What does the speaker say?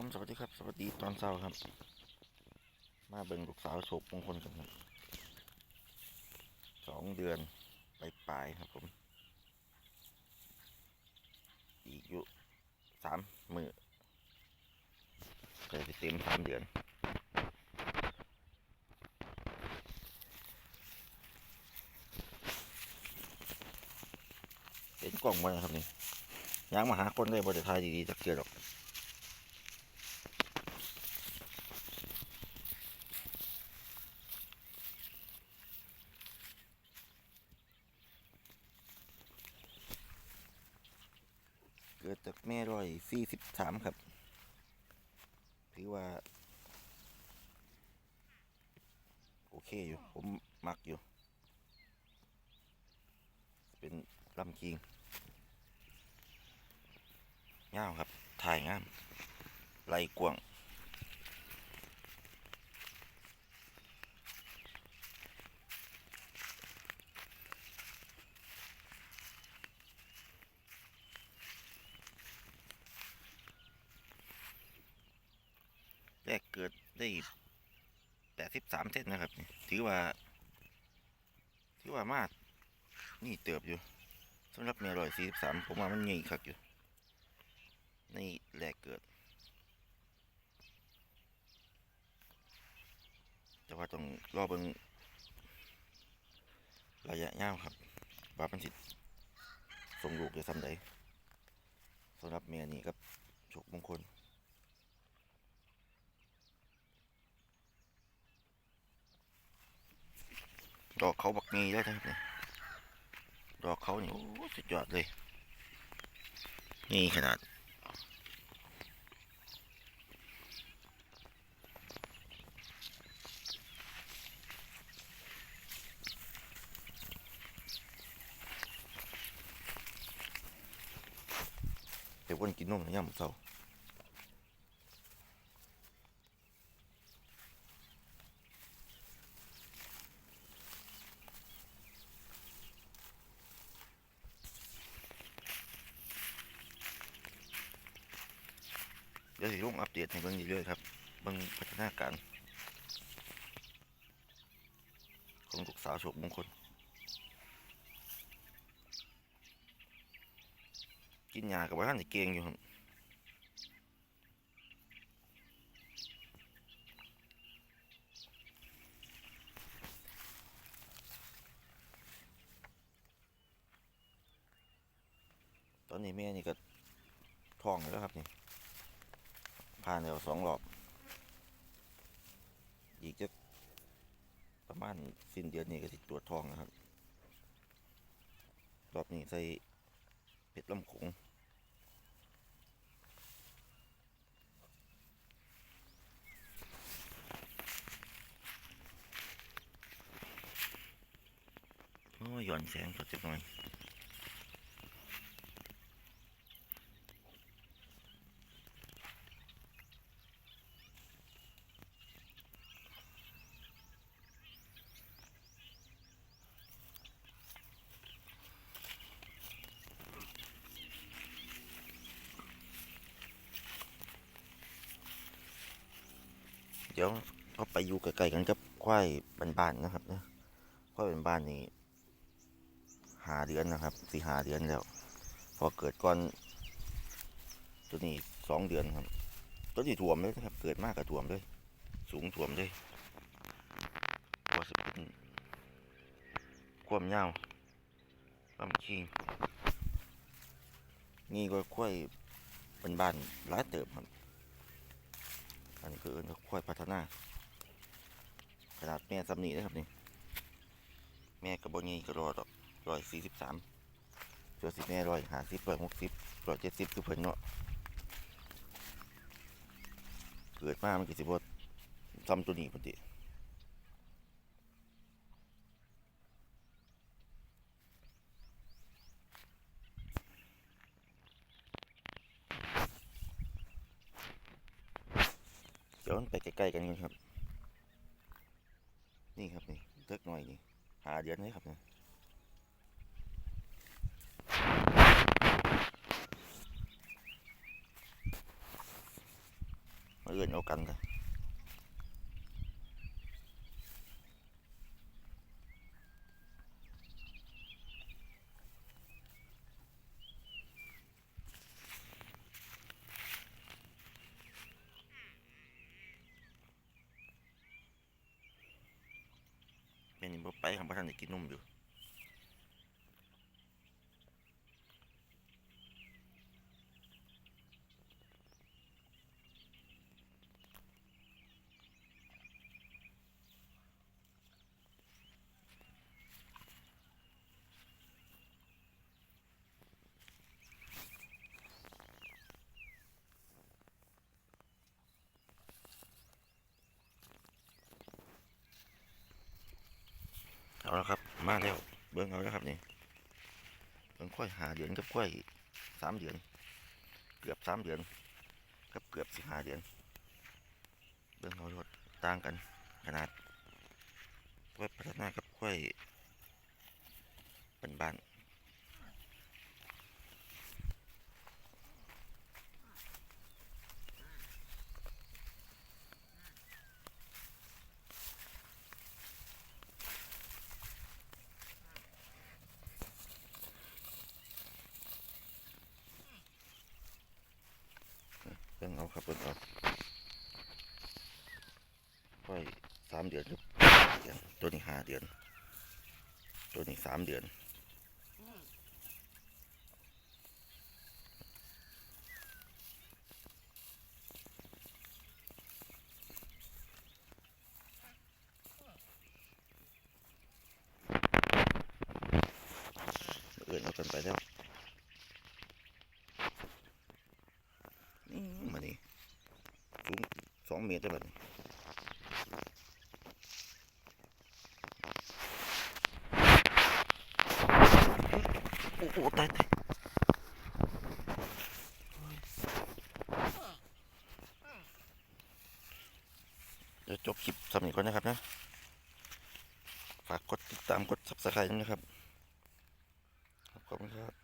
ผมสวัสดีครับ สวัสดีตอนเช้าครับ มาเบิ่งลูกสาวโฉบมงคลกันครับสองเดือนไปปลายครับผม อีกอยู่สามมือก็จะเต็มสามเดือนเห็นกล่องมาครับนี่ยางมาหาคนได้บริทายดีๆจักเกียหรอก กิดจากแม่ร้อยสี่สิบสามครับ ถือว่า โอเคอยู่ ผมมักอยู่ เป็นลำคิงงาครับ ถ่ายงามไหลกวางแร กเกิดได้แปดสิบสามเซนนะครับ ถือว่า ถือว่ามาก นี่เติบอยู่สำหรับเมียร้อยสี่สิบสามผมว่ามันใหญ่คักอยู่ในแรกเกิด แต่ว่าต้องรอเบิ่งระยะยาวครับว่ามันสิส่งลูกจะซ้ำใดสำหรับเมียนี่ครับโชคมงคล ดอกเขาบักงีได้นะครับเนี่ยดอกเขานี่โอ้สุดยอดเลย นี่ขนาด เดี๋ยววันกินนมนะย่ำเศร้า ยวสิลงอัปเดตให้เบิ่งเรื่อยๆครับเบิ่งพัฒนาการของลูกสาวโฉบมงคล กินยากับว่าท่านจะเก่งอยู่ครับตอนนี้แม่นี่ก็ท้องแล้วครับนี่ ผ่านแล้วสองรอบ อีกจะประมาณสิ้นเดือนนี้ก็สิตรวจทองนะครับ รอบนี้ใส่เพชรลำขงโอ้ย่อนแสงสดจังหน่อย ดี๋ยวเขาไปอยู่ใกลๆกันกับควายบ้านๆนะครับเนี่ยควายบ้านๆนี่หาเดือนนะครับสี่หาเดือนแล้ว พอเกิดก่อนตัวนี้สองเดือนครับตัวนี้ถ่วมเลยนะครับ เกิดมากกับถ่วมเลย สูงถ่วมเลยว่าจะเป็นความยาวลำคิงนี่ก็ควายบ้านๆหลายเติบครับ อันนี้คือเอิ้นว่าควายพัฒนา ขนาดแม่สำนีนะครับนี่ แม่กระบอกนี้ก็รอดอกร้อยสี่สิบสามตัวสิแม่ร้อยห้าสิบร้อยหกสิบร้อยเจ็ดสิบคือเพิ่นเนาะ เกิดมามันกี่สิบซ้ำตัวนี้พอดีเดี๋ยว มันไปใกล้ๆกันกันครับ นี่ครับนี่เล็กหน่อยนี่หาเดือนไหมครับเนี่ยมาเอื่นเอากันกัน เมนี่บ่ไปครับเพราะท่านได้กินนมอยู่ เอาแล้วครับ มาแล้ว เบิ้งเอาแล้วครับนี่เบิ้งค่อยหาเดือนกับค่อยสามเดือนเกือบสามเดือนกับเกือบสิหาเดือนเบิ้งเอารถต่างกันขนาดค่อยพัฒนากับค่อยเป็นบ้าน เบิ้งเอาครับเพื่อนเอาค่อยสามเดือนครับเดือนตัวนี้ห้าเดือน ตัวนี้สามเดือน เอื่นเอากันไปแล้วนี่มานี่สูง สองเมตรได้แบบนี้โอ้โหตายตายเดี๋ยวจบคลิปสำนีก่อนนะครับนะ ฝากกดติดตามกด subscribe ด้วยนะครับ ขอบคุณครับ